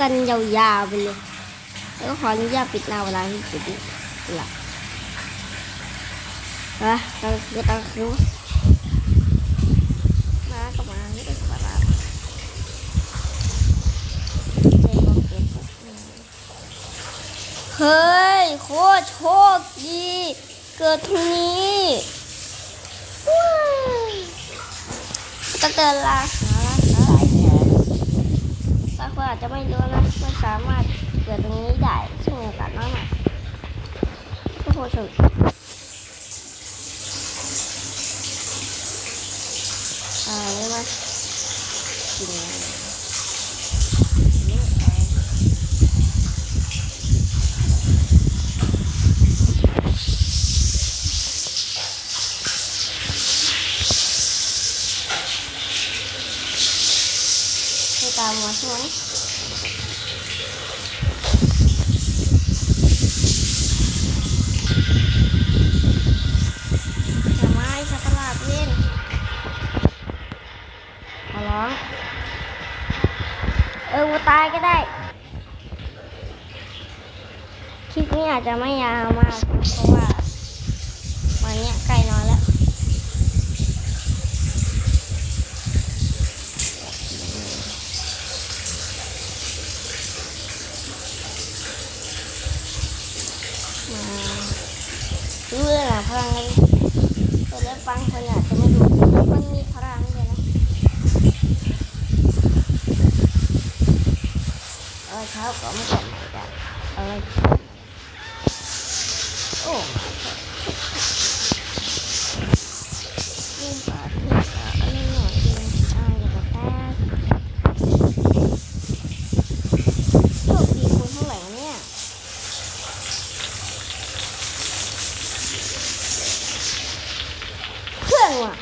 กันยาวๆไปเลย แล้วขออนุญาตปิดหน้าเวลาที่ปิดนี่ละนะกลางคืนกลางคืนมาก็มาไม่ได้สบายเฮ้ย โคตรโชคดี เกิดตรงนี้ว้าวก็เดินลาหาอะไรเนี่ยบางคน อาจจะไม่รู้นะไม่สามารถเกิดตรงนี้ได้ซึ่งโอกาสน้อยหน่อยทุกคนชมอ่าเรียกว่ากิงเอาให้ตามมาใช่ไหม อย่ามาไอ้สักหลาดเล่นขอร้อง เออวัวตายก็ได้ คลิปนี้อา จะไม่ยาวมาก เพราะว่าวันนี้ใกล้นอนแล้วมารู้เลยนะพลังเลยต่เล่นฟังคนอาจจะไม่รู้มันมีพลังเลยนะเออเช้าก็ไม่กลับมาจ้ะเออ โอ้นี่ปาดนี่ปาดอันหาแป๊บโชคดีคุณเท่าเนี่ยเพื่อนว่ะ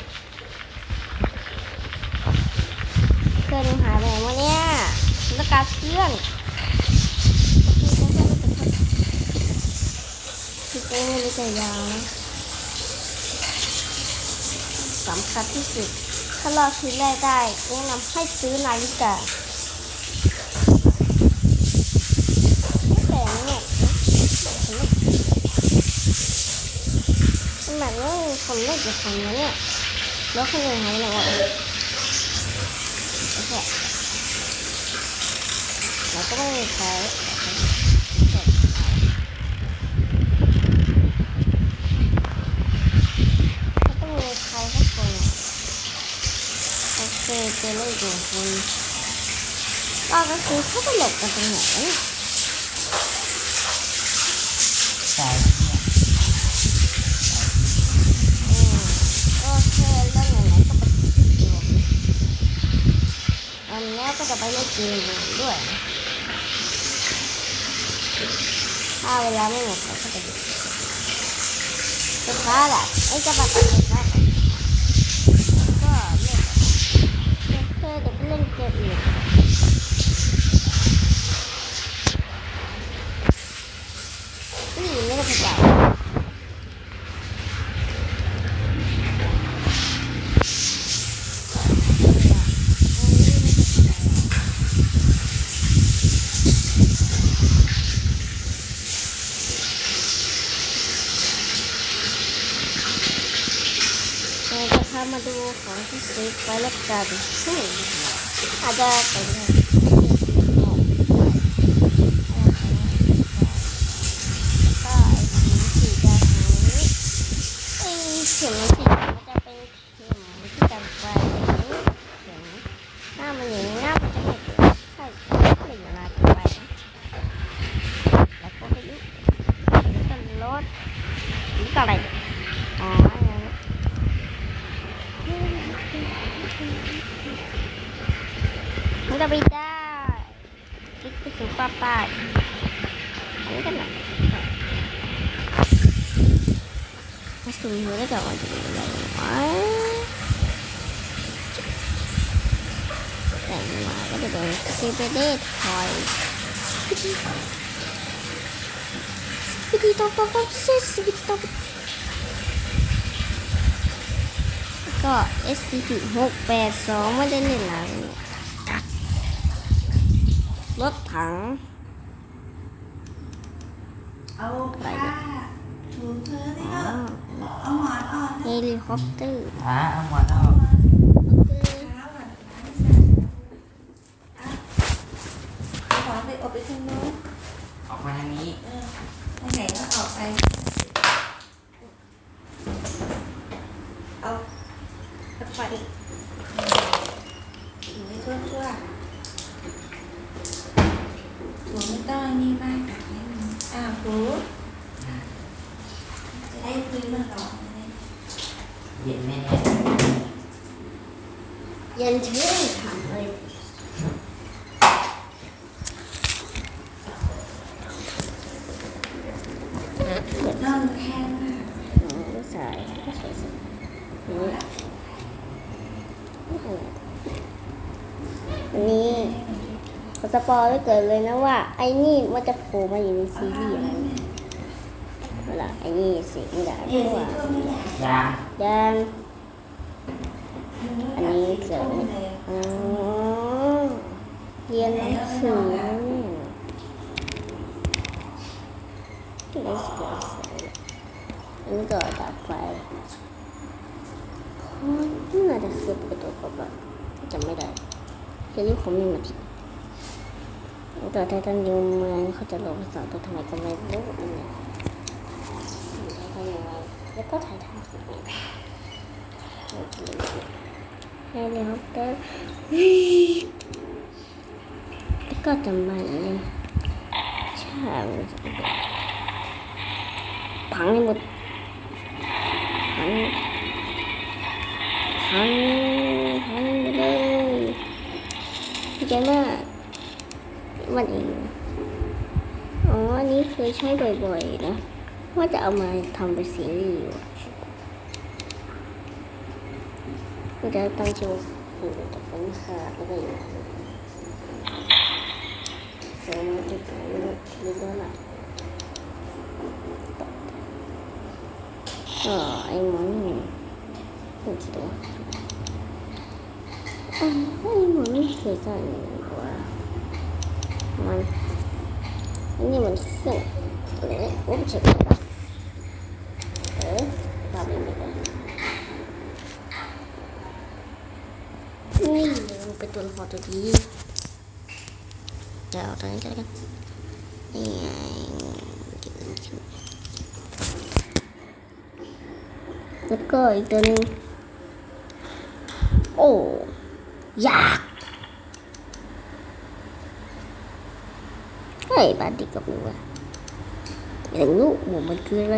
เพื่อนหายไปไหนวะเนี่ยแล้วการเพื่อนคื อ้ไม่ได้ใจยาวนะสำคัญที่สุด ถ้าเรอดชีวิตแรกได้แนะนำให้ซื้อนาฬิกาแต่งเนี่ยมันแบบว่าคนเล่นกับคนะเนี่ยแล้วคนอื่นหายไปไหนวะโอเคเราก็ไม่ใช้ก็ต้องมีใครสักคนอะโอเคเจอ แล้วอีกหนึ่งคนก็ก็คือเขาไปหลบกันตรงไหนวะเนี่ยสายเนี่ยอืมโอเคแล้วไหนๆก็ไปดูอันนี้ก็จะไปเล่นเกมด้วยถ้าเวลาไม่หมดก็จะดูสุดท้ายแหละไอ้จะบัตรสุดท้ายก็เล่นโอเคเดี๋ยวไปเล่นเกมอื่นนี่ไม่ได้ประกาศ เราจะพามาดูของที่ซื้อไปแล้วกันซึ่งอาจจะเป็นก็ไอ้สีสีแดงนี้ไอ้เข็มสีมันจะเป็นเข็มที่กันไฟเข็มหน้ามันอย่างนี้หน้ามันจะไม่เกิดใช่ไม่อยู่นานเกินไปนะแล้วก็ไปยุแล้วก็รถนี่ก็อะไรอ๋ออันนั้น มันจะไปได้คลิกไปสู่ป้าป้าย อันนี้กันหน่อยมาสู่หัวได้ก่อนจะเป็นอะไรวะแต่งมาก็จะเป็นสกิปเดททอยสกิปตอปป๊อปเซสกิปตอปก็ SCP 682 ไม่ได้เล่นแล้วเนี่ยรถถัง เอาผ้าถูพื้นนี่อ๋อก็เอาหมอนออกเฮลิคอปเตอร์อ่าเอาหมอนออกเท้าอะเอาหมอนไปอบไปทางโน้นออกมาทางนี้เออไปไหนก็ออกไป เอาเอาไฟอยู่ให้ทั่วทั่วๆถูไม่ต้องอันนี่มากแบบนี้อ่าถู จะได้พื้นมันร้อนเลยเย็นไหมเนี่ยเย็นชื่นฉ่ำเลยนอนแห้งมากอ๋อใส่ไม่ใส่ใส่นี่อันนี้ขอสปอยไว้เกิดเลยนะว่า ไอ้นี่มันจะโผล่มาอยู่ในซีรีส์อะไร เวลาไอ้นี่เสียงด่าเย็นว่าก็ไม่อยยางยังอันนี้เกิเกิดดเยอ๋อเรียนหนังสือเนี่นสวยสวยอันก็ดับไฟอ๋อนี่น่าจะคือประตูกระบจำไม่ได้คือยุคผมนี่มาผิดแต่ไททันยูเมืองเขาจะลงสองตัวทำไมก็ไม่รู้อันเนี้ยไททันยูเมือง แล้วก็ไททันถูกไหมโอเคเฮลิคอปเตอร์แล้วก็จำไม่ได้เลยใช่พังให้หมดพังพังพังไปเลยดีใจมากมันเองอ๋อ อันนี้เคยใช้บ่อยๆนะ ว่าจะเอามาทำเป็นซีรีส์อยู่มันจะตั้งชื่ออยู่แต่เป็นขาดแล้วก็อยู่เสริมมาจุดไหนไม่รู้ไม่รู้ละอ๋อไอ้หมอนี่ไม่คิดว่าอ๋อไอ้หมอนี่เคยสั่ว่ามันนนี้มันเครื่องอะไรเนี่ยโอ้ไม่ใช่ปะเออปาไปไม่ได้ นี่มันเป็นตัวละครตัวดีจะเอาตัวนี้ก็ได้นี่ไงแล้วก็อีกตัวนึงโอ้ยากไอ้ยบานเด็กกับหนูอะอยากรู้ว่ามันคืออะไร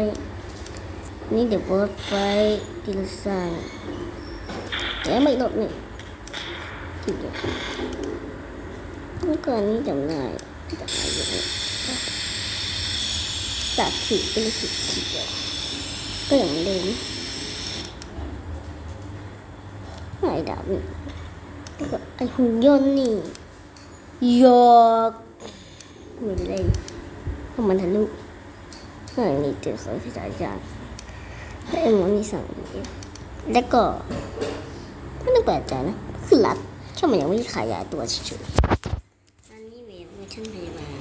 นี่เดี๋ยวเปิดไฟทีละสั่งแต่ไม่หลดนี่ทีเดียวเมื่อก่อนนี้จำได้จำได้อยู่เนี่ยตัดสีเป็นสีเขียวก็อย่างเดิมไอ้ดาบนี่ก็ไอ้หุ่นยนต์นี่ยอกเหมือนเลยเพราะมันทะลุข้างในเจอเขาที่จ่ายจาน และไอ้หมอนี่สั่งแล้วก็ไม่ต้องแปลกใจนะคือรัดแค่มันยังไม่ขยายตัวเฉยๆอันนี้เวฟเวอร์ชันพยาบาล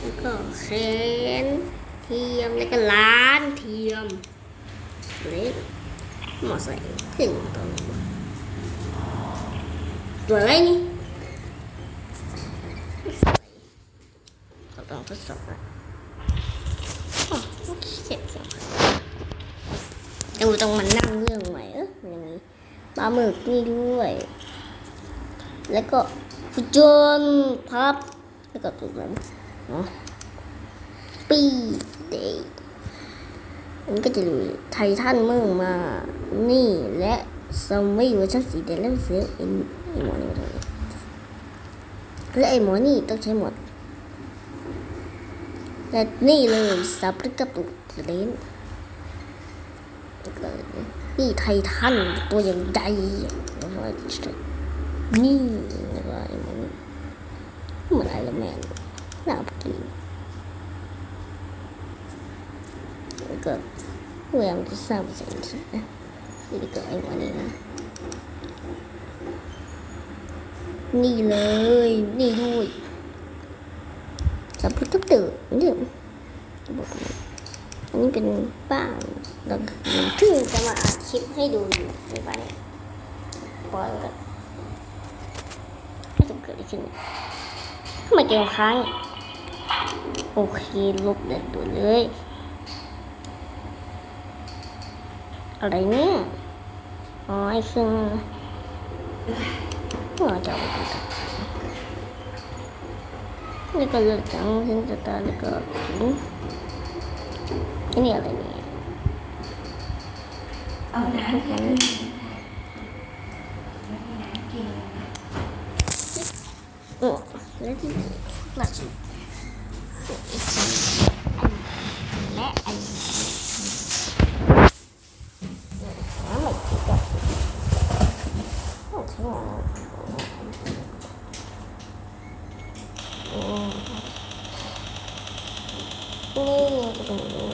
แล้วก็แขนเทียมแล้วก็ล้านเทียมเล็กหมอใส่ขึ้นตัวนี้ตัวอะไรนี่เราต้องทดสอบนะอ๋อโอเคเจ็บจัง เราต้องมานั่งเรื่องใหม่เอออย่างนี้ปลาหมึกนี่ด้วย แล้วก็ฟุจนพับ แล้วก็ตัวนั้นเนาะปีเดย์มันก็จะอยู่ไททันเมืองมา นี่และซอมบี้เวอร์ชันสีแดงและเสือไอ้ไอ้หมอนี่ตรงนี้และไอ้หมอนี่ต้องใช้หมดและนี่เลยสับรือกระปุกเลน แล้วก็นี่ไททันตัวอย่างใหญ่แล้วก็นี่แล้วก็ไอ้มันเหมือนไอรอนแมนหน้าปกติแล้วก็พยายามจะสร้างเป็นสิ่งที่นะนี่ก็ไอ้มันนี่นะ นี่เลย นี่ด้วยสับพุทธตื่นนี่บอกเลยอั อันนี้เป็นบ้านเราที่งจะมาอัดคลิปให้ดูอยู่ในบ้านนี้ปล่อยกันก็จะเกิดอะไรขึ้นทำไมเกมค้างโอเคลบเด็ดตัวเลย อะไรเนี่ยอ๋อไอ้เครื่องหัวจะเอาไปตัดนี่ก็เลือกจังฉันจะตาแล้วก็ถึงอั นนี้อะไรเนี่ยเอาน้ำกันแล้วมีน้ำกินเลยนะอือแล้วที่หลักสุดและอันนี้น้ำมันคือกับโอ้ทั้งหมดอืมนี่จะเป็น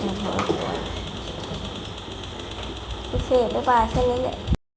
อย่างนี้เราจะทำตัวโอเปล่าแค่นี้แหละ